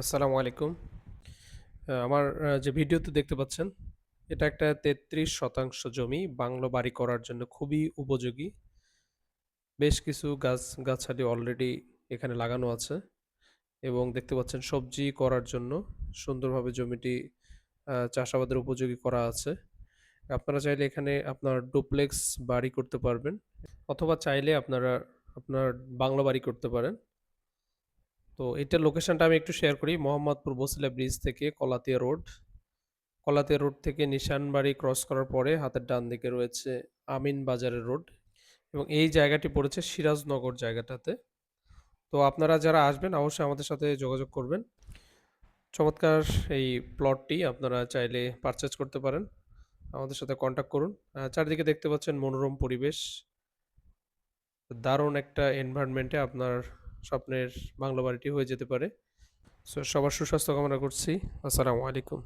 আসসালামু আলাইকুম। আমার যে ভিডিওতে দেখতে পাচ্ছেন, এটা একটা ৩৩ শতাংশ জমি বাংলো বাড়ি করার জন্য খুবই উপযোগী। বেশ কিছু গাছ-গাছালি অলরেডি এখানে লাগানো আছে এবং দেখতে পাচ্ছেন সবজি করার জন্য সুন্দরভাবে জমিটি চাষাবাদের উপযোগী করা আছে। আপনারা চাইলে এখানে আপনার ডুপ্লেক্স বাড়ি করতে পারবেন অথবা চাইলে আপনারা আপনার বাংলো বাড়ি করতে পারেন। তো এটার লোকেশনটা আমি একটু শেয়ার করি। মোহাম্মদপুর বছিলা ব্রিজ থেকে কলাতিয়া রোড। কলাতিয়া রোড থেকে নিশানবাড়ি ক্রস করার পরে হাতের ডান দিকে রয়েছে আমিন বাজারের রোড এবং এই জায়গাটি পড়েছে সিরাজনগর জায়গাটাতে। তো আপনারা যারা আসবেন অবশ্যই আমাদের সাথে যোগাযোগ করবেন। চমৎকার এই প্লটটি আপনারা চাইলে পারচেজ করতে পারেন। আমাদের সাথে কনট্যাক্ট করুন। চারিদিকে দেখতে পাচ্ছেন মনোরম পরিবেশ। দারুণ একটা এনভায়রনমেন্টে আপনার স্বপ্নের বাংলা বাড়িটি হয়ে যেতে পারে। সো সবার সুস্বাস্থ্য কামনা করছি। আসসালামু আলাইকুম।